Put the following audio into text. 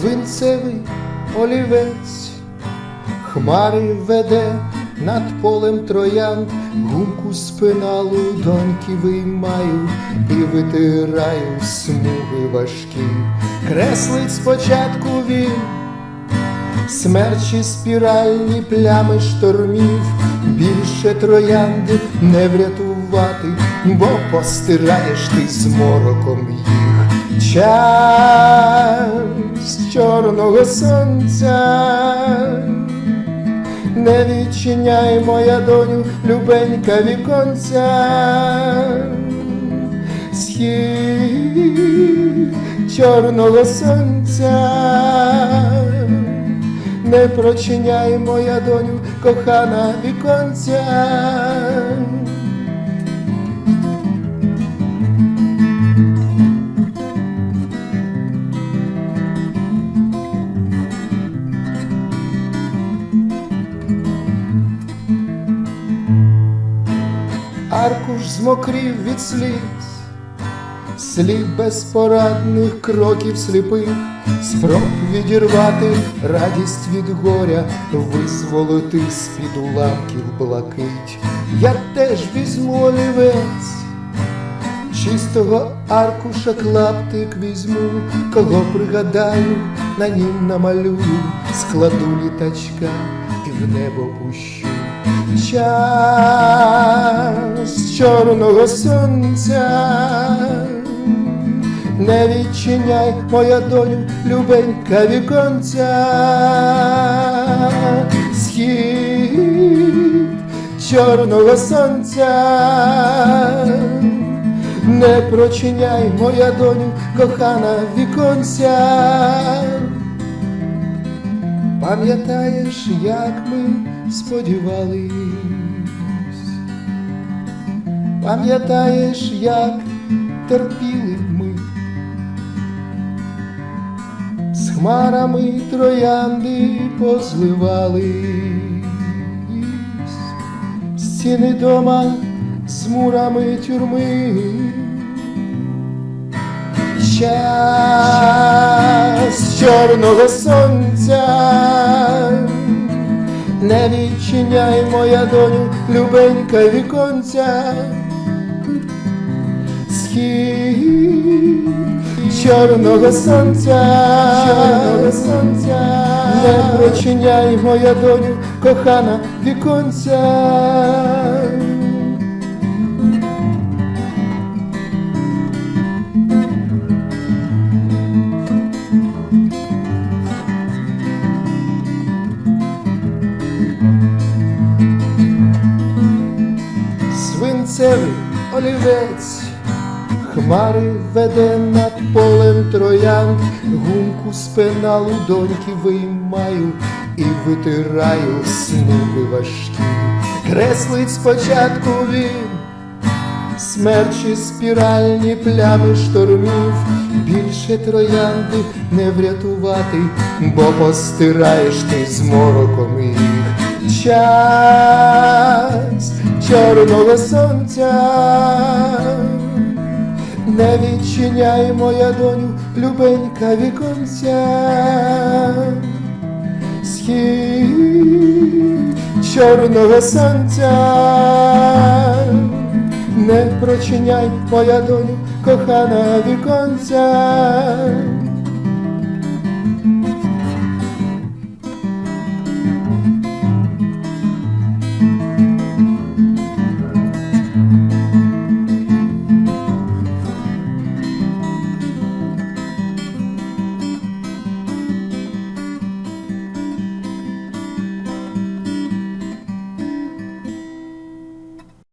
свинцевий олівець, хмари веде над полем троянд, гумку з пеналу доньки виймаю і витираю смуги важкі. Креслить спочатку він смерчі спіральні плями штормів, більше троянди не врятувати, бо постираєш ти з мороком їх. Час чорного сонця, не відчиняй, моя доню, любенька віконця, схід чорного сонця, не прочиняй, моя доню, кохана віконця. Аркуш змокрів від сліз, слід безпорадних кроків сліпих, спроб відірвати радість від горя, визволити з-під уламків блакить. Я теж візьму олівець, чистого аркуша клаптик візьму, кого пригадаю, на нім намалюю, складу літачка і в небо пущу. Час чорного сонця, не відчиняй, моя доню, любенька віконця, схід чорного сонця, не прочиняй, моя доню, кохана віконця. Пам'ятаєш, як ми сподівались, пам'ятаєш, як терпіли ми, з хмарами троянди позливались, стіни дома з мурами тюрми. Час чорного сонця, не відчиняй, моя доню, любенька віконця, схід чорного сонця, чорного сонця, не прочиняй, моя доню, кохана віконця. свинцевий олівець, хмари веде над полем троян, гумку з пеналу доньки виймаю і витираю смуги важкі. Креслить спочатку він, смерчі спіральні плями штормів, більше троянди не врятувати, бо постираєш ти з мороком їх. Час чорного сонця, не відчиняй, моя доню, любенька віконця, схід чорного сонця, не прочиняй, моя доню, кохана віконця.